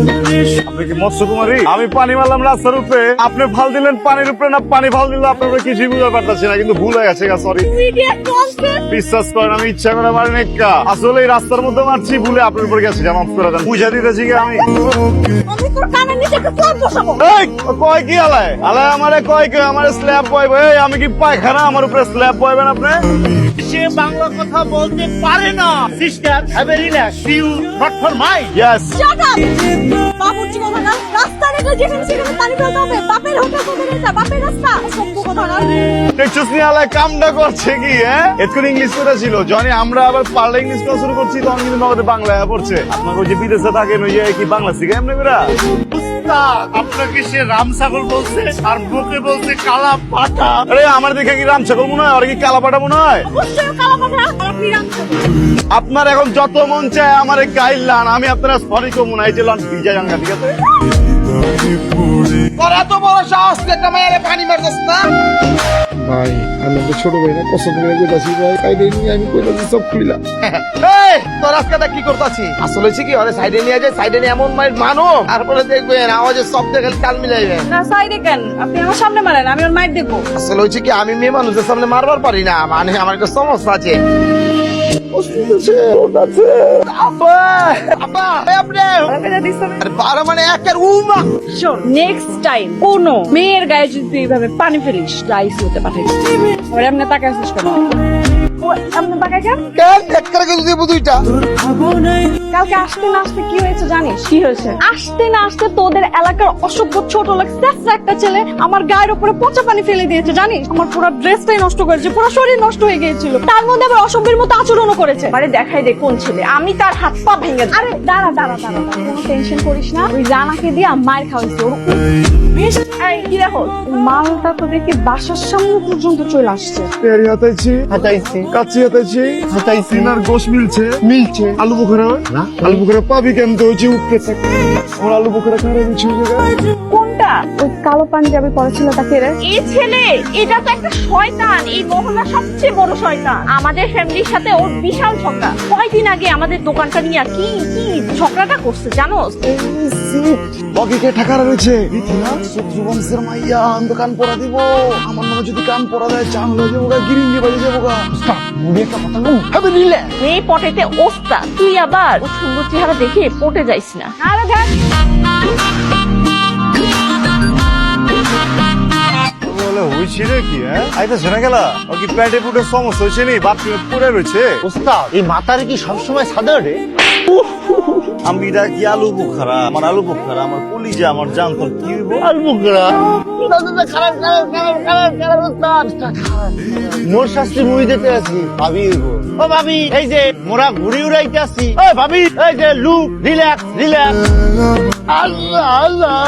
আপনি কি মৎস্য কুমারী আমি পানি মারলাম রাস্তার উপরে। আপনি ভালো দিলেন পানির উপরে না পানি ভালো দিল আপনার কিছুই বুঝতে পারতেছি না কিন্তু ভুল হয়ে গেছে সরি বিশ্বাস করেন আমি ইচ্ছা করে মারি নাই আসলে এই রাস্তার মধ্যে মারছি ভুলে আপনার উপরে গেছি মাফ করে দেন। বুঝা দিতেছি কি আমি। কয় কি আলায় আলায় আমারে কয় কি আমার স্ল্যাব বয়বে আমি কি পায়খানা? আমার উপরে স্ল্যাব বয়বেন আপনি? সে বাংলা কথা বলতে পারে না। Sister have a relax you not for my yes shut up বাবুর্চি কথা না রাস্তা রেখে যেখানে সেখানে পানি ফেলতে হবে। বাপের হোটেল কোথায় এটা বাপের রাস্তা। সভ্য কথা না। দেখছিস নি আলায় কামটা করছে কি হ্যাঁ? এতক্ষণ ইংলিশ কথা ছিল। জনি আমরা আবার ইংলিশ কথা শুরু করছি তখন কিন্তু আমাদের বাংলায় পড়ছে। আপনার ওই যে বিদেশে থাকেন ওই যে কি বাংলা শিখে এমনি করে? আপনাকে সে রাম ছাগল বলছে আর মুখে বলছে কালা পাটা আরে আমার দেখে কি রাম ছাগল মনে হয়? আর কি মনে হয়? অবশ্যই কালা কথা আপনি রাখছেন আপনার এখন যত মন চায় আমার গাইল লান আমি আপনারা সরি কমু না এই যে লন ভিজা জাঙ্গা ঠিক আছে? তোর এত বড় সাহস একটা মেয়েরে পানি মারছিস না? ভাই আমি তো ছোট ভাই না পছন্দ করে কইতাছি ভাই কাইদে নিয়ে আমি কইতাছি সব খুইলা। এই তোর আজকেটা কি করতাছি? আসলে হচ্ছে কি সাইডে নিয়ে যায় সাইডে নিয়ে এমন মাইর মানো তারপরে দেখবেন আওয়াজের শব্দে খালি তাল মিলাইবে না সাইডে কেন? আপনি আমার সামনে মারেন আমি ওর মাইর দেখব আসলে হচ্ছে কি আমি মেয়ে মানুষের সামনে মারবার পারি না মানে আমার একটা সমস্যা আছে। নেক্সট টাইম কোনো মেয়ের গায়ে যদি এইভাবে পানি ফেলিস রাইস হতে পাঠাই তাকে এমনি তাকায় আসিস কেন ও কেন কেন গেল দিব দুইটা? কালকে আসতে না আসতে কি হয়েছে জানিস? কি হয়েছে? আসতে না আসতে তোদের এলাকার অসভ্য ছোট লোক স্যাসরা একটা ছেলে আমার গায়ের উপরে পচা পানি ফেলে দিয়েছে জানিস? আমার পুরো ড্রেসটাই নষ্ট করেছে পুরো শরীর নষ্ট হয়ে গিয়েছিল। তার মধ্যে আবার অসভ্যের মতো আচরণও করেছে। আরে দেখাই দে কোন ছেলে। আমি তার হাত পা ভেঙে দেব। আরে দাঁড়া দাঁড়া দাঁড়া দাঁড়া, কোনো টেনশন করিস না। ওই রানাকে দিয়ে মায়ের খাওয়াইছে। ওর কি দেখো? মালটা তো দেখি বাসার সামনে পর্যন্ত চলে আসছে। হাতাইছি হাতাইছি গোশ মিলছে। মিলছে। আলু বোখরা? আলু বোখরা পাবি কেন তো? যে উপরে থাকে। আমার আলু বোখরা খারাপ হচ্ছে কোনটা? ওই কালো পাঞ্জাবি পরা ছেলেটা কে রে। এই ছেলে এটা তো একটা শয়তান। এই সবচেয়ে বড় শয়তান। আমাদের ফ্যামিলির সাথে ওর বিশাল ঝগড়া। কয়দিন আগে আমাদের দোকানটা নিয়ে কি কি ঝগড়াটা করছে জানোস বগিকে ঠাকার রয়েছে? ইতিনা শত্রু বংশের মাইয়া আমি তো কান পরা দিব। আমার মনে যদি কান পরা দেয় চান হয়ে যাব গা গিরিঙ্গি বাজে যাব গা। হবে নিলে মেয়ে পটেতে ওস্তা। তুই আবার ও সুন্দর চেহারা দেখে পটে যাইস না। আরে বলে কি হ্যাঁ? আইতে শোনা গেলা? ও কি প্যান্টে পুটে সমস্যা হয়েছে নি? বাথরুমে পড়ে রয়েছে ওস্তাদ এই মাথারে কি সবসময় সাদা রে? আমি এটা কি আলু বোখারা? আমার আলু বোখারা আমার কলিজা আমার জান তোর কি হইব? বোখারা। খারাপ খারাপ খারাপ খারাপ খারাপ ওস্তাদ মোর শাস্তি মুই দিতে আছি। ভাবি ও ভাবি এই যে মোরা ঘুরি উড়াইতে আছি। ও ভাবি এই যে look relax relax. Allah Allah.